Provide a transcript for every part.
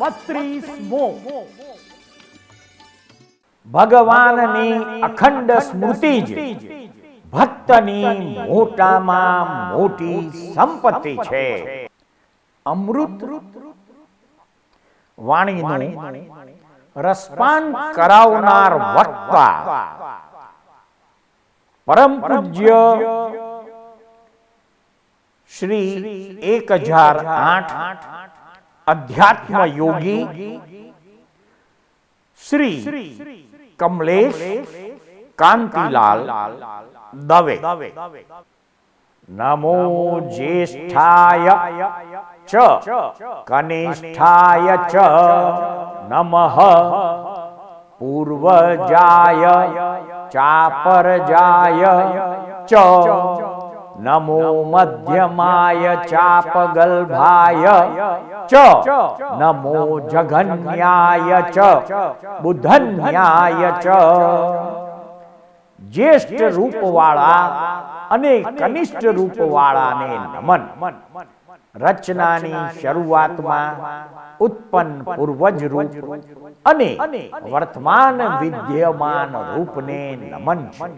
બત્રીસમો. ભગવાનની અખંડ સ્મૃતિ ભક્તની મોટામાં મોટી સંપત્તિ છે. અમૃત વાણીનું રસપાન કરાવનાર વક્તા પરમ પૂજ્ય શ્રી એક હજાર આઠ અધ્યાત્મ યોગી શ્રી કમલેશ કાંતિલાલ દવે નમો જ્યેષ્ઠાય ચ કનિષ્ઠાય ચ નમઃ પૂર્વજાય ચાપરજાય ચ નમો મધ્યમાય ચાપગલ્ભાય ચ નમો જઘન્યાય ચ બુધન્યાય ચ જ્યેષ્ઠ રૂપવાળા અને કનિષ્ઠ રૂપવાળાને નમન રચનાની શરૂઆતમાં ઉત્પન્ન પૂર્વજ રૂપ અને વર્તમાન વિદ્યમાન રૂપને નમન છે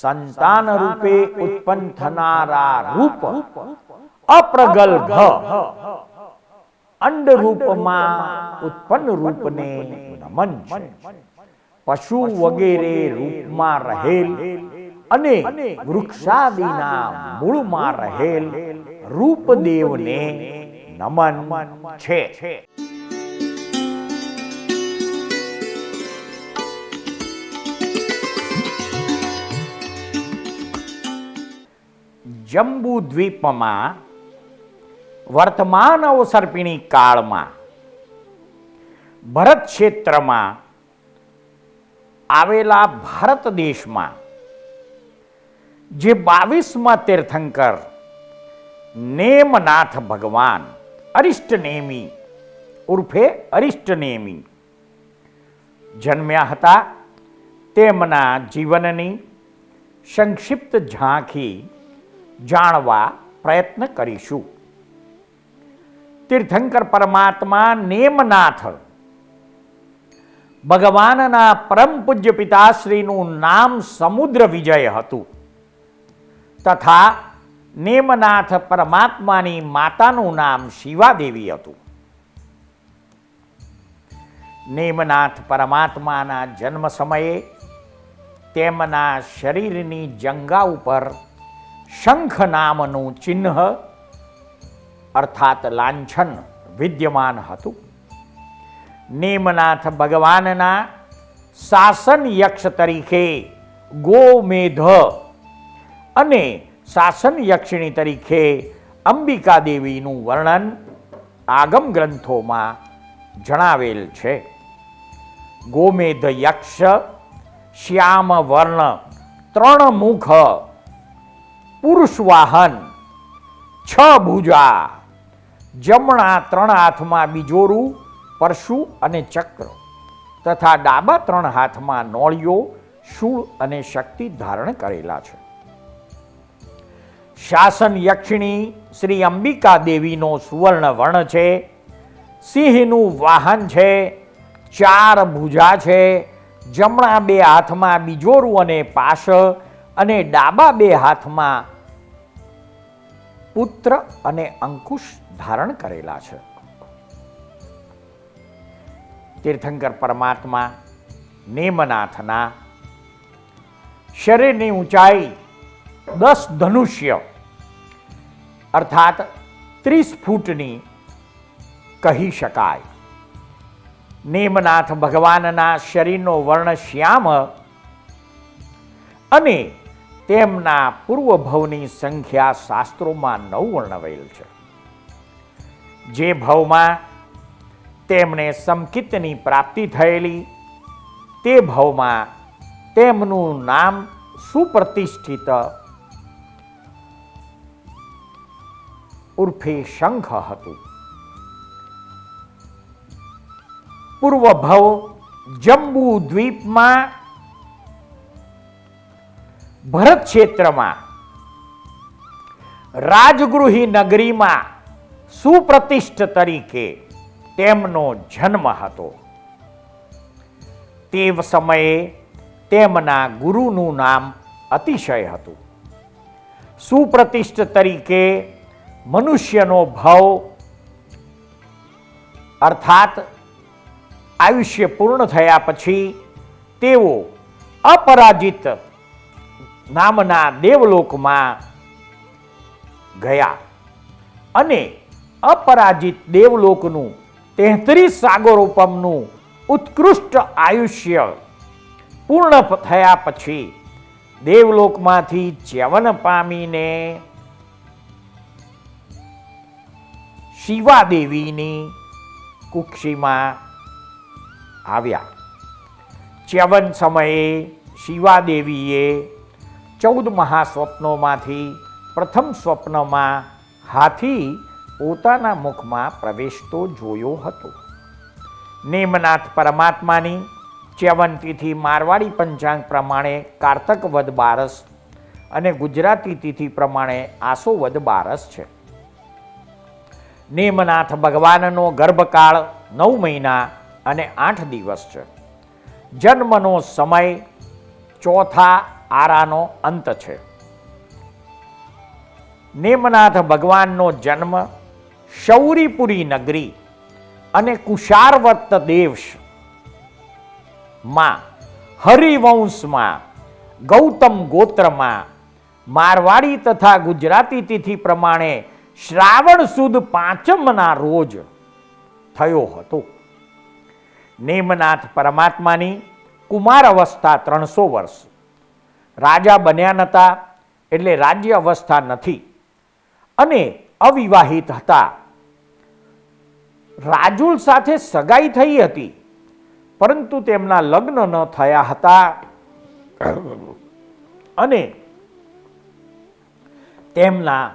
સંતાન રૂપે ઉત્પન્ન થનારા રૂપ અપ્રગલ્ભ અંડ રૂપમાં ઉત્પન્ન રૂપને નમન છે પશુ વગેરે રૂપમાં રહેલ અને વૃક્ષાદિના મૂળમાં રહેલ રૂપદેવને નમન છે જંબુ દ્વીપમાં વર્તમાન અવસર્પિણી કાળમાં, ભરત ક્ષેત્રમાં આવેલા ભારત દેશમાં, જે બાવીસમાં તીર્થંકર નેમનાથ ભગવાન, અરિષ્ટનેમી ઉર્ફે અરિષ્ટનેમી જન્મ્યા હતા. તેમના જીવનની સંક્ષિપ્ત ઝાંખી જાણવા પ્રયત્ન કરીશું. તીર્થંકર પરમાત્મા નેમનાથ. ભગવાનના પરમ પૂજ્ય પિતાશ્રીનું નામ સમુદ્ર વિજય હતું. તથા નેમનાથ પરમાત્માની માતાનું નામ શિવાદેવી હતું. નેમનાથ પરમાત્માના જન્મ સમયે તેમના શરીરની જંગા ઉપર શંખ નામનું ચિહ્ન અર્થાત લાંછન વિદ્યમાન હતું. નેમનાથ ભગવાનના શાસન યક્ષ તરીકે ગોમેધ અને શાસન યક્ષિણી તરીકે અંબિકા દેવીનું વર્ણન આગમ ગ્રંથોમાં જણાવેલ છે. ગોમેધ યક્ષ, શ્યામ વર્ણ, ત્રણ મુખ, પુરુષ વાહન, છ ભુજા જમણા ત્રણ હાથમાં બીજોરું પરશુ અને ચક્ર. તથા ડાબા ત્રણ હાથમાં નોળિયો, શૂળ અને શક્તિ ધારણ કરેલા છે. શાસન યક્ષિણી શ્રી અંબિકા દેવીનો સુવર્ણ વર્ણ છે. સિંહનું વાહન છે. ચાર ભુજા છે. જમણા બે હાથમાં બીજોરું અને પાશ અને ડાબા બે હાથમાં પુત્ર અને અંકુશ ધારણ કરેલા છે. તીર્થંકર પરમાત્મા નેમનાથના શરીરની ઊંચાઈ દસ ધનુષ્ય, અર્થાત ત્રીસ ફૂટની કહી શકાય. નેમનાથ ભગવાનના શરીરનો વર્ણ શ્યામ અને તેમના પૂર્વભવની સંખ્યા શાસ્ત્રોમાં નવ વર્ણવેલ છે. જે ભવમાં તેમણે સમકિતની પ્રાપ્તિ થયેલી, તે ભવમાં તેમનું નામ સુપ્રતિષ્ઠિત ઉર્ફે શંખ હતું. પૂર્વ ભવ જંબુ દ્વીપમાં ભરત ક્ષેત્રમાં, રાજગૃહી નગરીમાં સુપ્રતિષ્ઠ તરીકે તેમનો જન્મ હતો. તે સમયે તેમના ગુરુનું નામ અતિશય હતું. સુપ્રતિષ્ઠ તરીકે મનુષ્યનો ભાવ અર્થાત આયુષ્ય પૂર્ણ થયા પછી તેઓ અપરાજિત નામના દેવલોકમાં ગયા. અને અપરાજિત દેવલોકનું તેત્રીસ સાગરોપમનું ઉત્કૃષ્ટ આયુષ્ય પૂર્ણ થયા પછી દેવલોકમાંથી ચ્યવન પામીને શિવાદેવીની કુક્ષીમાં આવ્યા. ચ્યવન સમયે શિવાદેવીએ ચૌદ મહાસ્વપ્નોમાંથી પ્રથમ સ્વપ્નમાં હાથી પોતાના મુખમાં પ્રવેશતો જોયો હતો. નેમનાથ પરમાત્માની ચ્યવન તિથિ મારવાડી પંચાંગ પ્રમાણે કારતક વદ બારસ અને ગુજરાતી તિથિ પ્રમાણે આસો વદ બારસ છે. નેમનાથ ભગવાનનો ગર્ભકાળ નવ મહિના અને આઠ દિવસ છે. જન્મનો સમય ચોથા આરાનો અંત છે. નેમનાથ ભગવાનનો જન્મ શૌરીપુરી નગરી અને કુશારવર્ત દેશમાં, હરિવંશમાં, ગૌતમ ગોત્રમાં, મારવાડી તથા ગુજરાતી તિથિ પ્રમાણે શ્રાવણ સુદ પાંચમના રોજ થયો હતો. નેમનાથ પરમાત્માની કુમાર અવસ્થા ત્રણસો વર્ષ. રાજા બન્યા નહોતા એટલે રાજ્ય અવસ્થા નથી. અને અવિવાહિત હતા. રાજુલ સાથે સગાઈ થઈ હતી, પરંતુ તેમના લગ્ન ન થયા હતા. અને તેમના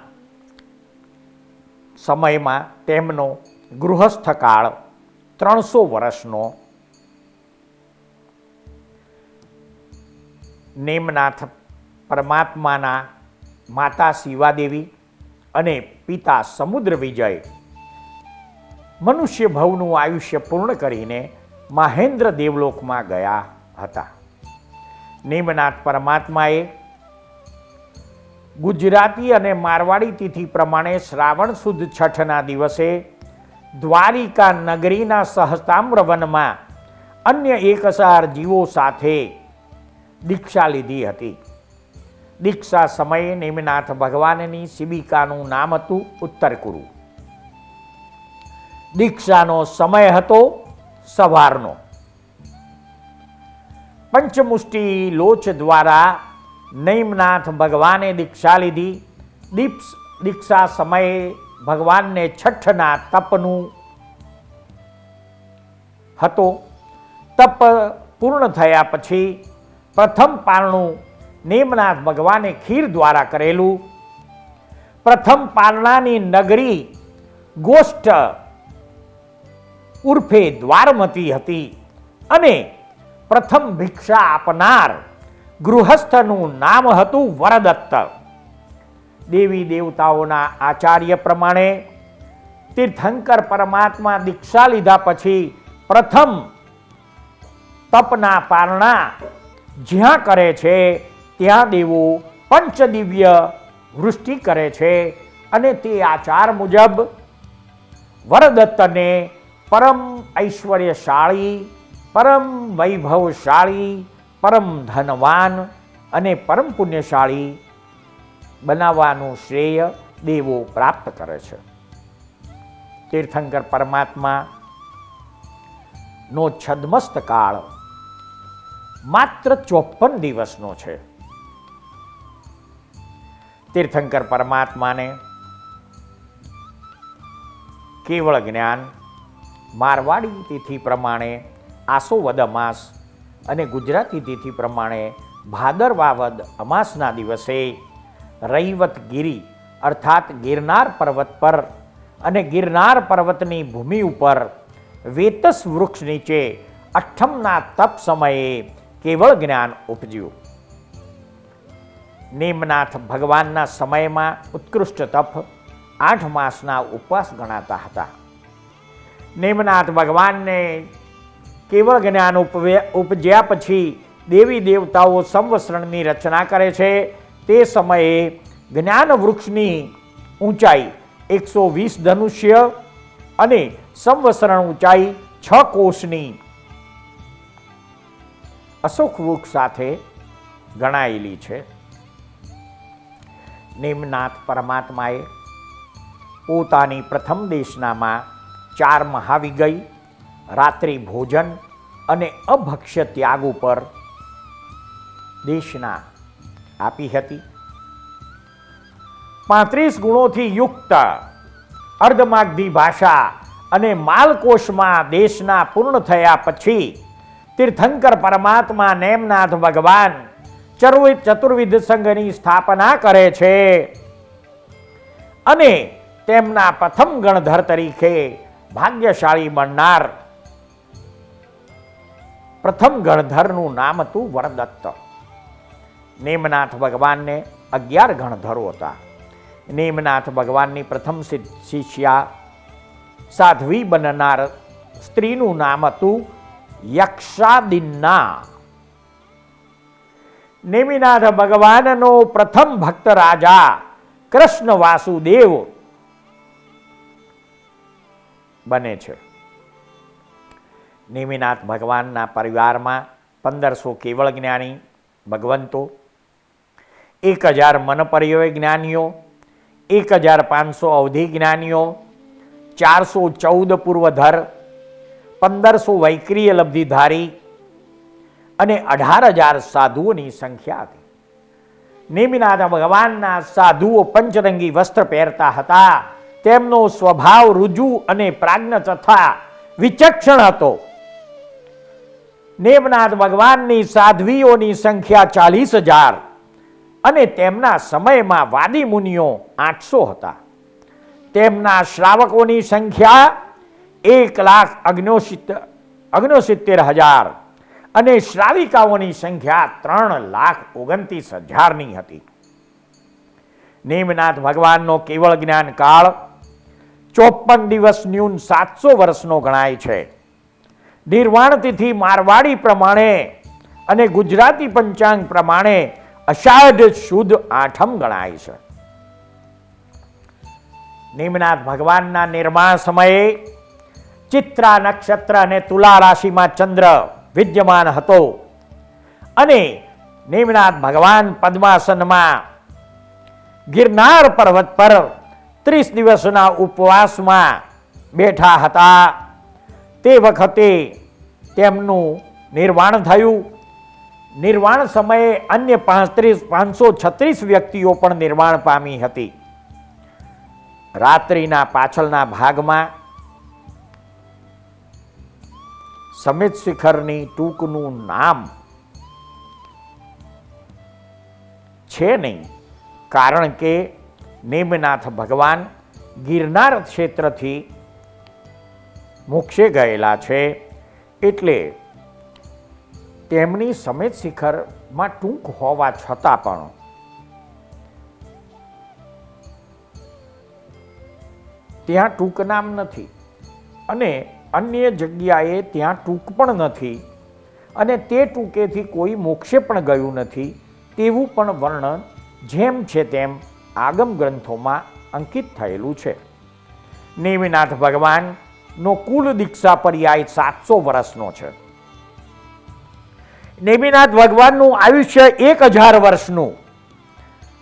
સમયમાં તેમનો ગૃહસ્થ કાળ ત્રણસો વર્ષનો નેમનાથ પરમાત્માના માતા શિવાદેવી અને પિતા સમુદ્ર વિજય મનુષ્ય ભવનું આયુષ્ય પૂર્ણ કરીને મહેન્દ્ર દેવલોકમાં ગયા હતા. નેમનાથ પરમાત્માએ ગુજરાતી અને મારવાડી તિથિ પ્રમાણે શ્રાવણ સુદ છઠના દિવસે દ્વારિકા નગરીના સહસ્તામ્ર વનમાં અન્ય એક હજાર જીવો સાથે દીક્ષા લીધી હતી. દીક્ષા સમયે નિમનાથ ભગવાનની શિબિકાનું નામ હતું ઉત્તર કુરુ દીક્ષાનો સમય હતો સવારનો. પંચમુષ્ટિ લોચ દ્વારા નૈમનાથ ભગવાને દીક્ષા લીધી. દીપ્સ દીક્ષા સમયે ભગવાનને છઠ્ઠના તપનું હતો. તપ પૂર્ણ થયા પછી પ્રથમ પારણું નિમનાથ ભગવાને ખીર દ્વારા કરેલું. પ્રથમ પારણાની નગરી ગોષ્ઠ ઉર્ફે દ્વારમતી હતી અને પ્રથમ ભિક્ષા આપનાર ગૃહસ્થનું નામ હતું વરદત્ત. દેવી દેવતાઓના આચાર્ય પ્રમાણે તીર્થંકર પરમાત્મા દીક્ષા લીધા પછી પ્રથમ તપના પારણા જ્યાં કરે છે, ત્યાં દેવો પંચદિવ્ય વૃષ્ટિ કરે છે અને તે આચાર મુજબ વરદત્તને પરમ ઐશ્વર્યશાળી, પરમ વૈભવશાળી, પરમ ધનવાન અને પરમ પુણ્યશાળી બનાવવાનું શ્રેય દેવો પ્રાપ્ત કરે છે. તીર્થંકર પરમાત્મા નો છદ્મસ્ત કાળ માત્ર ચોપન દિવસનો છે. તીર્થંકર પરમાત્માને કેવળ જ્ઞાન, મારવાડી તિથિ પ્રમાણે આસો વદ અમાસ અને ગુજરાતી તિથિ પ્રમાણે ભાદરવાવદ અમાસના દિવસે રૈવત ગિરી અર્થાત ગિરનાર પર્વત પર અને ગિરનાર પર્વતની ભૂમિ ઉપર વેતસ વૃક્ષ નીચે અઠ્ઠમના તપ સમયે કેવળ જ્ઞાન ઉપજ્યું. નેમનાથ ભગવાનના સમયમાં ઉત્કૃષ્ટ તપ આઠ માસના ઉપવાસ ગણાતા હતા. નેમનાથ ભગવાનને કેવળ જ્ઞાન ઉપજ્યા પછી દેવી દેવતાઓ સંવસરણની રચના કરે છે, તે સમયે જ્ઞાન વૃક્ષની ઊંચાઈ એકસો વીસ ધનુષ્ય અને સંવસરણ ઊંચાઈ છ કોષની અશોક વૃક્ષ સાથે ગણાયેલી છે. નિમનાથ પરમાત્માએ પોતાની પ્રથમ દેશનામાં ચાર મહાવિગઈ રાત્રિ ભોજન અને અભક્ષ્ય ત્યાગ ઉપર દેશના આપી હતી. પાંત્રીસ ગુણોથી યુક્ત અર્ધમાગધી ભાષા અને માલકોશમાં દેશના પૂર્ણ થયા પછી તીર્થંકર પરમાત્મા નેમનાથ ભગવાન ચતુર્વિધ સંઘની સ્થાપના કરે છે. અને તેમના પ્રથમ ગણધર તરીકે ભાગ્યશાળી બનનાર પ્રથમ ગણધરનું નામ હતું વરદત્ત. નેમનાથ ભગવાનને અગિયાર ગણધરો હતા. નેમનાથ ભગવાનની પ્રથમ શિષ્યા સાધ્વી બનનાર સ્ત્રીનું નામ હતું યક્ષાદિન્ના. નેમિનાથ ભગવાનનો પ્રથમ ભક્ત રાજા કૃષ્ણ વાસુદેવ બને છે. નેમિનાથ ભગવાનના પરિવારમાં પંદરસો કેવળ જ્ઞાની ભગવંતો, એક હજાર મનપર્યય જ્ઞાનીઓ, એક હજાર પાંચસો અવધિ જ્ઞાનીઓ, ચારસો ચૌદ પૂર્વધર પંદરસો વૈક્રિય લબ્ધિધારી અને અઢાર હજાર સાધુઓની સંખ્યા હતી. નિમિનાથ ભગવાનના સાધુઓ પંચરંગી વસ્ત્ર પહેરતા હતા. તેમનો સ્વભાવ, રુજુ અને પ્રાજ્ઞ તથા વિચક્ષણ હતો. નેમનાથ ભગવાનની સાધ્વીઓની સંખ્યા ચાલીસ હજાર અને તેમના સમયમાં વાદી મુનિઓ આઠસો હતા. તેમના શ્રાવકોની સંખ્યા એક લાખ અગ્નોસિત્તેર અગ્નોસિત્તેર હજાર અને શ્રાવિકાઓની સંખ્યા ત્રણ લાખ ઓગણત્રીસ હજારની હતી. નેમનાથ ભગવાનનો કેવળ જ્ઞાન કાળ ચોપન દિવસ ન્યૂન સાતસો વર્ષનો ગણાય છે. નિર્વાણ તિથિ મારવાડી પ્રમાણે અને ગુજરાતી પંચાંગ પ્રમાણે અષાઢ શુદ્ધ આઠમ ગણાય છે. નિમનાથ ભગવાનના નિર્માણ સમયે ચિત્રા નક્ષત્ર અને તુલા રાશિમાં ચંદ્ર વિદ્યમાન હતો. અને નિમનાથ ભગવાન પદ્માસનમાં ગિરનાર પર્વત પર ત્રીસ દિવસના ઉપવાસમાં બેઠા હતા. તે વખતે તેમનું નિર્વાણ થયું. નિર્વાણ સમયે અન્ય પાંત્રીસ, પાંચસો છત્રીસ વ્યક્તિઓ પણ નિર્વાણ પામી હતી. રાત્રિના પાછળના ભાગમાં સમિત શિખરની ટૂંકનું નામ છે નહીં, કારણ કે નેમનાથ ભગવાન ગિરનાર ક્ષેત્રથી મોક્ષે ગયેલા છે, એટલે તેમની સમેત શિખરમાં ટૂંક હોવા છતાં પણ ત્યાં ટૂંક નામ નથી. અને અન્ય જગ્યાએ ત્યાં ટૂંક પણ નથી અને તે ટૂંકેથી કોઈ મોક્ષે પણ ગયું નથી તેવું પણ વર્ણન જેમ છે તેમ આગમ ગ્રંથોમાં અંકિત થયેલું છે. નેમિનાથ ભગવાનનો કુલ દીક્ષા પર્યાય સાતસો વર્ષનો છે. નેમિનાથ ભગવાનનું આયુષ્ય એક હજાર વર્ષનું.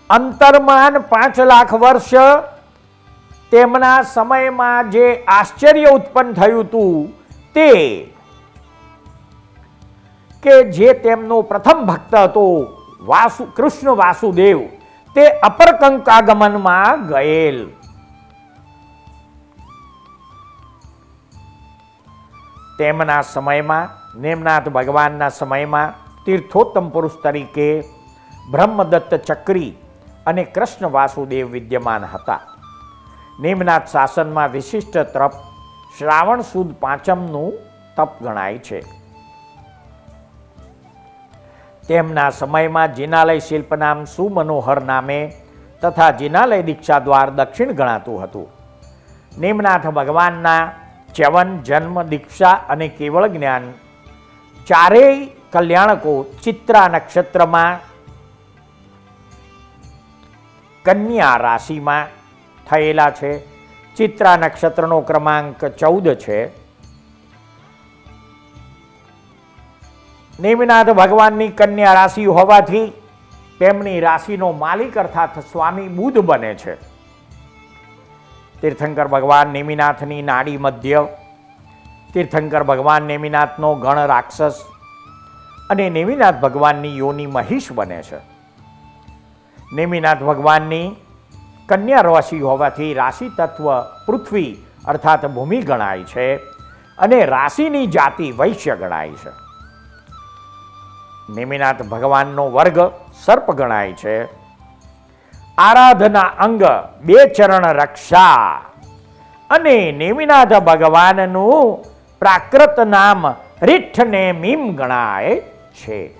અંતરમાન પાંચ લાખ વર્ષ તેમના સમયમાં જે આશ્ચર્ય ઉત્પન્ન થયું હતું તે કે જે તેમનો પ્રથમ ભક્ત હતો વાસુ, કૃષ્ણ વાસુદેવ, તે અપરકંકાગમનમાં ગયેલ. તેમના સમયમાં, નેમનાથ ભગવાનના સમયમાં, તીર્થોત્તમ પુરુષ તરીકે બ્રહ્મદત્ત ચક્રી અને કૃષ્ણ વાસુદેવ વિદ્યમાન હતા. નેમનાથ શાસનમાં વિશિષ્ટ તપ શ્રાવણ સુદ પાંચમનું તપ ગણાય છે. તેમના સમયમાં જિનાલય શિલ્પ નામ સુમનોહર નામે તથા જિનાલય દીક્ષા દ્વાર દક્ષિણ ગણાતું હતું. નિમનાથ ભગવાનના ચ્યવન, જન્મ, દીક્ષા અને કેવળ જ્ઞાન ચારેય કલ્યાણકો ચિત્રા નક્ષત્રમાં, કન્યા રાશિમાં થયેલા છે. ચિત્રા નક્ષત્રનો ક્રમાંક ચૌદ છે. નેમિનાથ ભગવાનની કન્યા રાશિ હોવાથી તેમની રાશિનો માલિક અર્થાત સ્વામી બુધ બને છે. તીર્થંકર ભગવાન નેમિનાથની નાડી મધ્ય, તીર્થંકર ભગવાન નેમિનાથનો ગણ રાક્ષસ અને નેમિનાથ ભગવાનની યોની મહિષ બને છે. નેમિનાથ ભગવાનની કન્યા રાશિ હોવાથી રાશિ તત્વ પૃથ્વી અર્થાત ભૂમિ ગણાય છે અને રાશિની જાતિ વૈશ્ય ગણાય છે. નિમિનાથ ભગવાનનો વર્ગ સર્પ ગણાય છે. આરાધના અંગ બે ચરણ રક્ષા અને નેમિનાથ ભગવાનનું પ્રાકૃત નામ રીઠ ને મીમ ગણાય છે.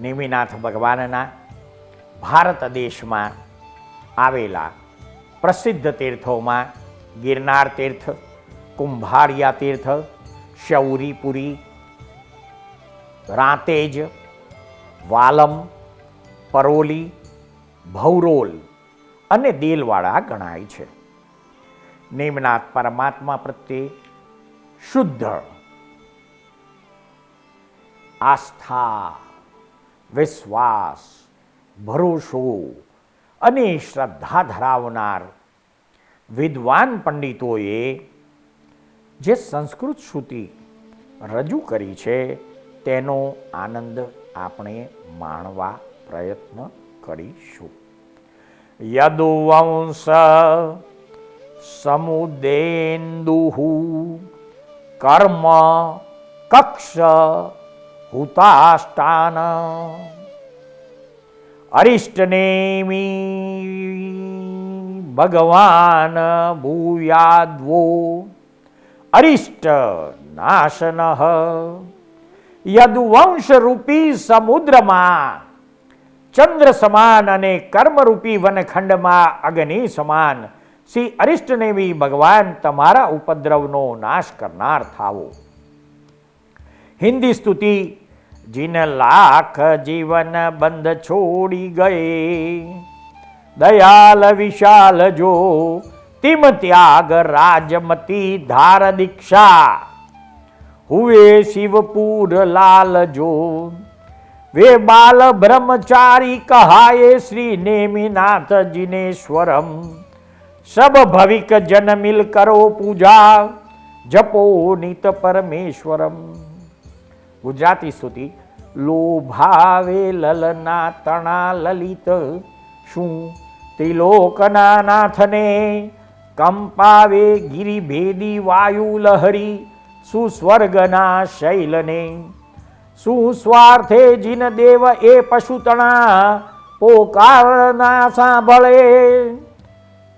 નેમિનાથ ભગવાનના ભારત દેશમાં આવેલા પ્રસિદ્ધ તીર્થોમાં ગિરનાર તીર્થ, કુંભારિયા તીર્થ, શૌરીપુરી, રાંતેજ, વાલમ, પરોલી, ભૌરોલ અને દેલવાળા ગણાય છે. નિમનાથ પરમાત્મા પ્રત્યે શુદ્ધ આસ્થા, વિશ્વાસ ભરોસો અને શ્રદ્ધા ધરાવનાર વિદ્વાન પંડિતોએ જે સંસ્કૃત શ્રુતિ રજૂ કરી છે, તેનો આનંદ આપણે માણવા પ્રયત્ન કરીશું. યદુવંશ સમુદેન્દુ કર્મ કક્ષ હુતાષ્ટાન અરિષ્ટનેમી ભગવાન ભૂયાદ્વો. અરિષ્ટ નાશન. યદુવંશ રૂપી સમુદ્રમાં ચંદ્ર સમાન અને કર્મરૂપી વનખંડમાં અગ્નિ સમાન. શ્રી અરિષ્ટનેમી ભગવાન તમારા ઉપદ્રવનો નાશ કરનાર થાવો. હિન્દી સ્તુતિ જીન લાખ જીવન બંધ છોડી ગયે દયાલ વિશાલ જો તિમ ત્યાગ રાજમતી ધાર દીક્ષા. હુએ શિવપુર લાલ જો વે બાલ બ્રહ્મચારી કહાયે શ્રી નેમિનાથ જીનેશ્વરમ સબ ભવિક જન મિલ કરો પૂજા, જપો નિત પરમેશ્વરમ. ગુજરાતી સ્તુતિ. લોભાવે લલના તણા લલિત. શું? ત્રિલોકના નાથને કંપાવે ગિરિભેદી વાયુ લહરી સુસ્વર્ગના શૈલને. સુસ્વાર્થે જીન દેવ એ પશુતણા? પોકારના સાંભળે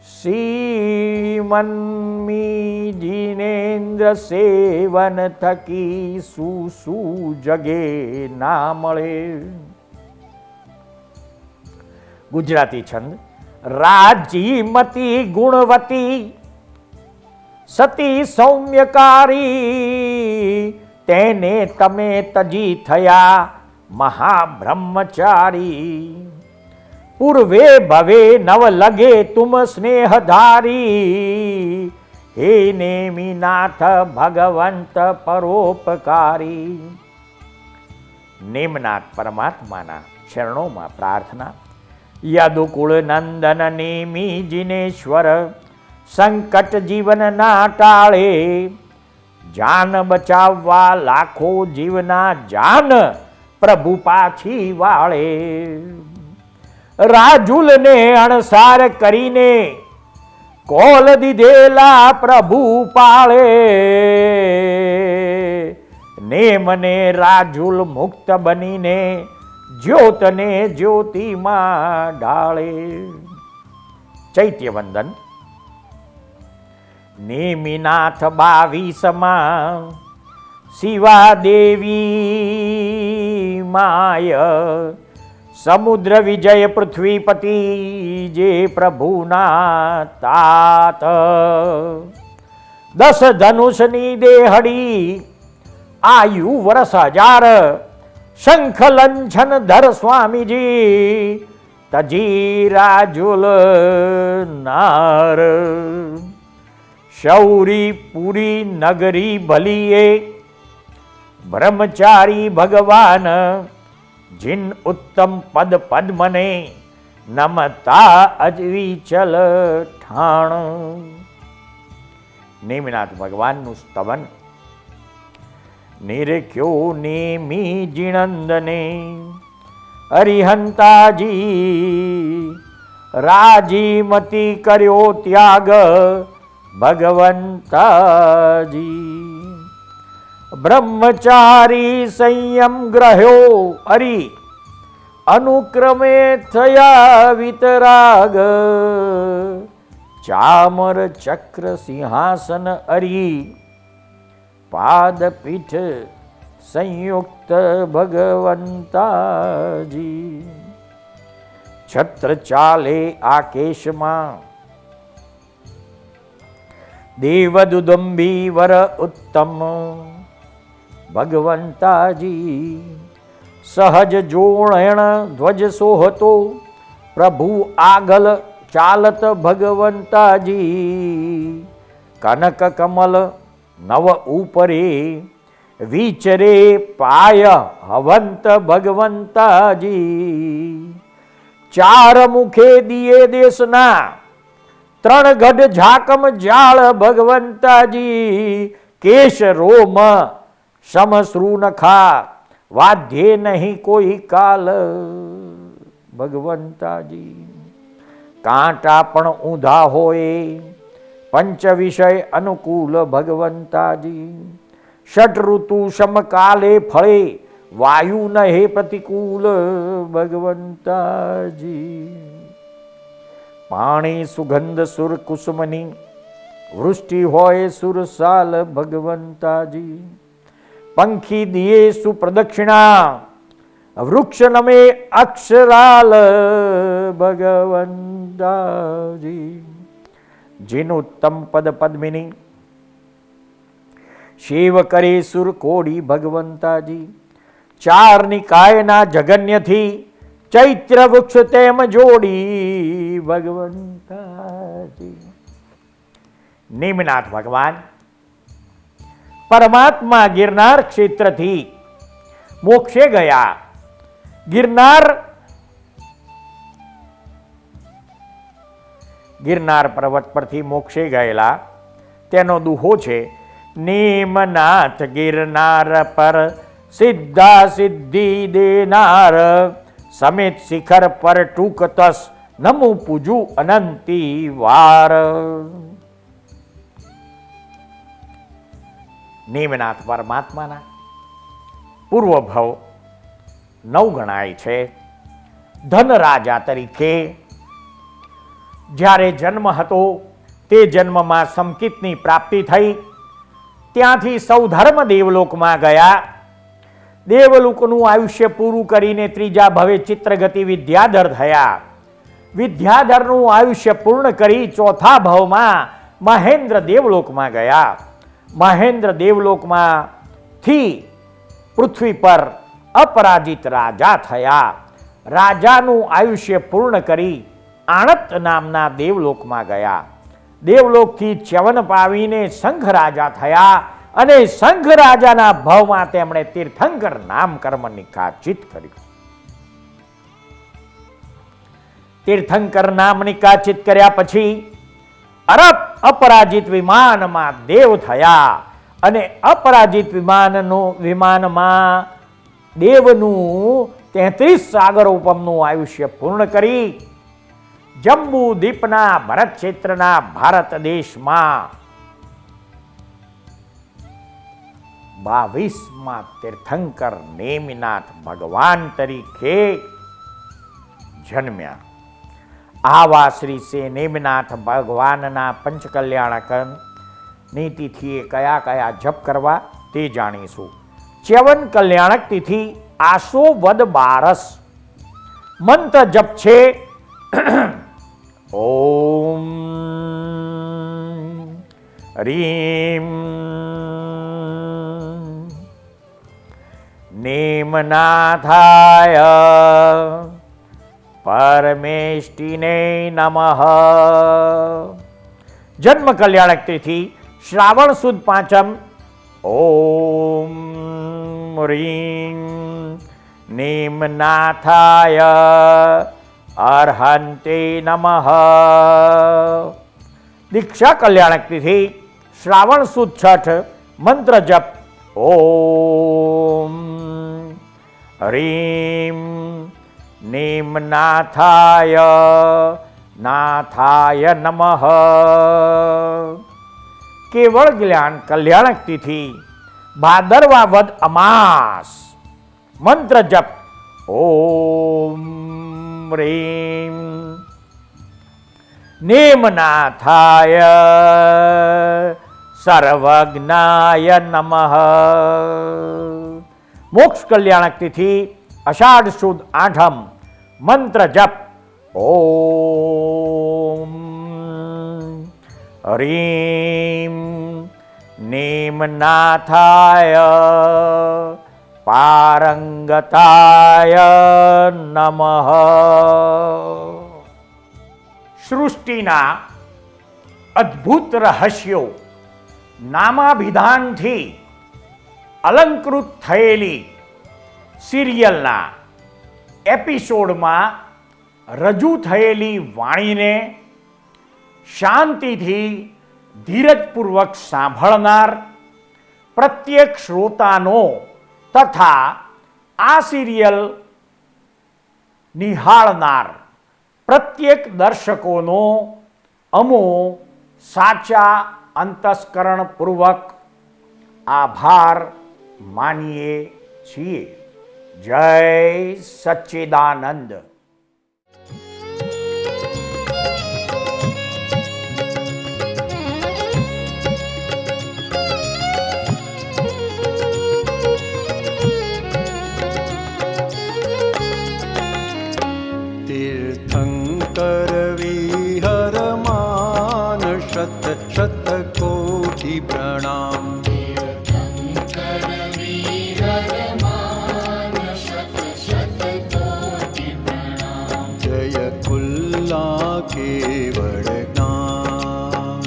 શ્રીમન્મી જીનેન્દ્ર સેવન થકી સુસુ જગે ના મળે ગુજરાતી છંદ રાજીમતી ગુણવતી સતી સૌમ્યકારી તેને તમે તજી થયા મહાબ્રહ્મચારી પૂર્વે ભવે નવ લગે તુમ સ્નેહધારી હે નેમિનાથ ભગવંત પરોપકારી નેમનાથ પરમાત્માના ચરણોમાં પ્રાર્થના યદુકુળ નંદન નેમી જિનેશ્વર સંકટ જીવન ના ટાળે જાન બચાવવા લાખો જીવના જાન પ્રભુ પાછી વાળે રાજુલને અણસાર કરીને, કોલ દીધેલા પ્રભુ પાળે. ને મને રાજુલ મુક્ત બનીને જ્યોતને જ્યોતિમાં ઢાળે. ચૈત્યવંદન. નેમિનાથ બાવીસમાં શિવા દેવી માય સમુદ્ર વિજય પૃથ્વીપતિ, જે પ્રભુના તાત દસ ધનુષની દેહડી આયુ વર્ષ હજાર. શંખ લંછન ધર સ્વામીજી તજી રાજુલ નાર. શૌરી પુરી નગરી ભલીએ, બ્રહ્મચારી ભગવાન. જીન ઉત્તમ પદ પદ્મને નમતા અજવિચલ ઠાણ. નેમિનાથ ભગવાનનું સ્તવન નિરખ્યો નેમી જીણંદને. હરિહંતાજી, રાજીમતી કર્યો ત્યાગ ભગવંતાજી. બ્રહ્મચારી સંયમ ગ્રહ્યો અરી. અનુક્રમે થયા વિતરાગ. ચામર ચક્ર સિંહાસન અરી. પાદપીઠ સંયુક્ત ભગવંતાજી. છત્ર ચાલે આકેશમાં દેવદુદંબી વર ઉત્તમ. ભગવંતાજી, સહજ જોણ ધ્વજ સોહતો, પ્રભુ આગલ ચાલત ભગવંતાજી. કનક કમલ નવ ઉપરે વિચરે પાય હવંત ભગવંતાજી. ચાર મુખે દિયે દેશના, ત્રણ ગઢ ઝાકમ જાળ ભગવંતાજી. કેશ રોમ સમશ્રુ નખા વાધ્યે નહીં કોઈ કાલ ભગવંતાજી કાંટા પણ ઊંધા હોય પંચ વિષય અનુકૂળ ભગવંતાજી ષટ ઋતુ સમકાલે ફળે વાયુ ન હે પ્રતિકૂલ ભગવંતાજી પાણી સુગંધ સુર કુસુમની વૃષ્ટિ હોય સુરસાલ ભગવંતાજી પંખી દિયે સુપ્રદક્ષિણા વૃક્ષ નમે અક્ષરાલ ભગવંતાજી જેનું ઉત્તમ પદ પદ્મિની શિવ કરે સુર કોડી ભગવંતાજી ચાર નિકાયના જગન્યથી ચૈત્ર વૃક્ષ તેમ જોડી ભગવંતાજી નિમનાથ ભગવાન પરમાત્મા ગિરનાર ક્ષેત્રથી મોક્ષે ગયા. ગિરનાર ગિરનાર પર્વત પરથી મોક્ષે ગયેલા. તેનો દુહો છે, નીમનાથ ગિરનાર પર સિદ્ધા સિદ્ધિ દેનાર, સમિત શિખર પર ટૂંક તસ નમુ પૂજું અનંતી વાર. નિમનાથ પરમાત્માના પૂર્વ ભવ નવ ગણાય છે. ધન રાજા તરીકે જ્યારે જન્મ હતો, તે જન્મમાં સંકિતની પ્રાપ્તિ થઈ. ત્યાંથી સૌ ધર્મ દેવલોકમાં ગયા. દેવલોકનું આયુષ્ય પૂરું કરીને ત્રીજા ભવે ચિત્રગતિ વિદ્યાધર થયા. વિદ્યાધરનું આયુષ્ય પૂર્ણ કરી ચોથા ભવમાં મહેન્દ્ર દેવલોકમાં ગયા. મહેન્દ્ર દેવલોકમાં થી પૃથ્વી પર અપરાજિત રાજા થયા. રાજાનું આયુષ્ય પૂર્ણ કરી આણત નામના દેવલોકમાં ગયા. દેવલોકથી ચ્યવન પાવીને સંઘ રાજા થયા અને સંઘ રાજાના ભાવમાં તેમણે તીર્થંકર નામ કર્મ નિકાચિત કર્યું. તીર્થંકર નામ નિકાચિત કર્યા પછી અરબ અપરાજિત વિમાનમાં દેવ થયા અને અપરાજિત વિમાનનું વિમાનમાં દેવનું તેત્રીસ સાગર ઉપમનું આયુષ્ય પૂર્ણ કરી જમ્બુ દ્વીપના ભરત ક્ષેત્રના ભારત દેશમાં બાવીસમાં તીર્થંકર નેમિનાથ ભગવાન તરીકે જન્મ્યા. આવા શ્રી છે નેમનાથ ભગવાનના પંચકલ્યાણકની તિથિએ કયા કયા જપ કરવા તે જાણીશું. ચ્યવન કલ્યાણક તિથિ આસો વદ બારસ. મંત્ર જપ છે. ઓમ રીમ. નેમનાથાય. પરમેષ્ટિને નમઃ. જન્મ કલ્યાણક તિથિ શ્રાવણ સુદ પાંચમ. ઓમ રીમ નેમનાથાય અર્હંતે નમઃ. દીક્ષા કલ્યાણક તિથિ શ્રાવણ સુદ છઠ, મંત્ર જપ. ઓમ હરીમ નિમ્નાથાય નાથાય નમઃ કેવળ જ્ઞાન કલ્યાણક તિથિ ભાદરવા વદ અમાસ મંત્ર જપ ઓમ રીમ નેમનાથાય સર્વજ્ઞાય નમઃ મોક્ષ કલ્યાણક તિથિ અષાઢ સુદ આઠમ મંત્ર જપ ઓમ હરીમ નેમનાથાય પારંગતાય નમઃ સૃષ્ટિના અદ્ભુત રહસ્યો નામાભિધાનથી અલંકૃત થયેલી સિરિયલના એપિસોડમાં રજૂ થયેલી વાણીને શાંતિથી ધીરજપૂર્વક સાંભળનાર પ્રત્યેક શ્રોતાનો તથા આ સિરિયલ નિહાળનાર પ્રત્યેક દર્શકોનો અમો સાચા અંતસ્કરણપૂર્વક આભાર માનીએ છીએ. જય સચ્ચિદાનંદ. તીર્થંકર વિહરમાન શત શત કોટી પ્રણામ. કેવળ જ્ઞાન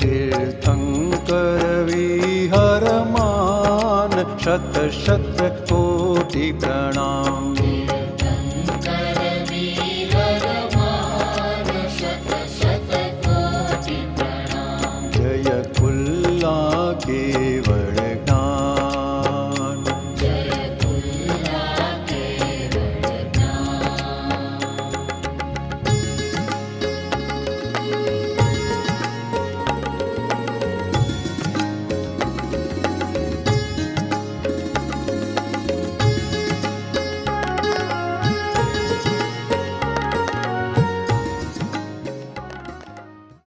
તીર્થંકર વિહરમાન શત શત કોટી પ્રણામ